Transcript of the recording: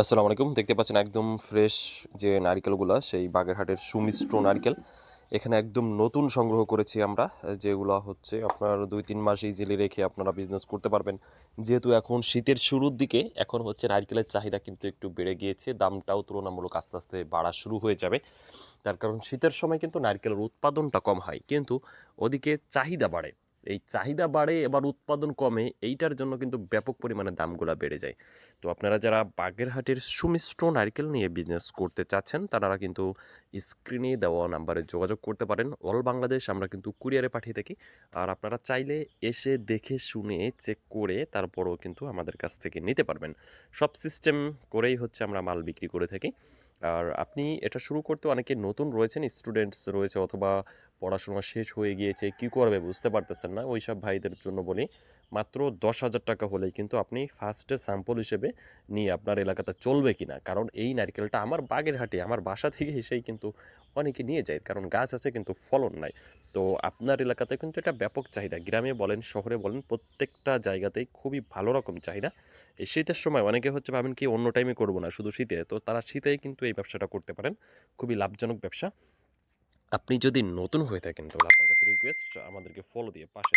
আসসালামু আলাইকুম। দেখতে পাচ্ছেন একদম ফ্রেশ যে নারকেলগুলো, সেই বাগেরহাটের সুমিষ্ট নারকেল। এখানে একদম নতুন সংগ্রহ করেছি আমরা, যেগুলো হচ্ছে আপনার দুই তিন মাস ইজিলি রেখে আপনারা বিজনেস করতে পারবেন। যেহেতু এখন শীতের শুরুর দিকে, এখন হচ্ছে নারকেলের চাহিদা কিন্তু একটু বেড়ে গিয়েছে, দামটাও তুলনামূলক আস্তে আস্তে বাড়া শুরু হয়ে যাবে। তার কারণ শীতের সময় কিন্তু নারকেলের উৎপাদনটা কম হয়, কিন্তু ওদিকে চাহিদা বাড়ে। এই চাহিদা বাড়ে এবার উৎপাদন কমে, এইটার জন্য কিন্তু ব্যাপক পরিমাণে দামগুলো বেড়ে যায়। তো আপনারা যারা বাগেরহাটের সুমিষ্ট নারকেল নিয়ে বিজনেস করতে চাচ্ছেন, তারা কিন্তু স্ক্রিনে দেওয়া নাম্বারে যোগাযোগ করতে পারেন। অল বাংলাদেশ আমরা কিন্তু কুরিয়ারে পাঠিয়ে থাকি। আর আপনারা চাইলে এসে দেখে শুনে চেক করে তারপরও কিন্তু আমাদের কাছ থেকে নিতে পারবেন। সব সিস্টেম করেই হচ্ছে আমরা মাল বিক্রি করে থাকি। আর আপনি এটা শুরু করতে অনেকে নতুন রয়েছেন স্টুডেন্টস রয়েছে অথবা পড়াশোনা শেষ হয়ে গিয়েছে, কী করবে বুঝতে পারতেছেন না, ওই সব ভাইদের জন্য বলি, মাত্র দশ হাজার টাকা হলেই কিন্তু আপনি ফার্স্টে স্যাম্পল হিসেবে নিয়ে আপনার এলাকাতে চলবে কিনা। কারণ এই নারকেলটা আমার বাগের হাটে, আমার বাসা থেকে এসেই কিন্তু অনেকে নিয়ে যায়, কারণ গাছ আছে কিন্তু ফলন নাই। তো আপনার এলাকাতে কিন্তু এটা ব্যাপক চাহিদা। গ্রামে বলেন, শহরে বলেন, প্রত্যেকটা জায়গাতেই খুবই ভালো রকম চাহিদা। এই শীতের সময় অনেকে হচ্ছে ভাবেন কি, অন্য টাইমে করব না, শুধু শীতে। তো তারা শীতেই কিন্তু এই ব্যবসাটা করতে পারেন। খুবই লাভজনক ব্যবসা। আপনি যদি নতুন হয়ে থাকেন তাহলে আপনার কাছে রিকোয়েস্ট আমাদেরকে ফলো দিয়ে পাশে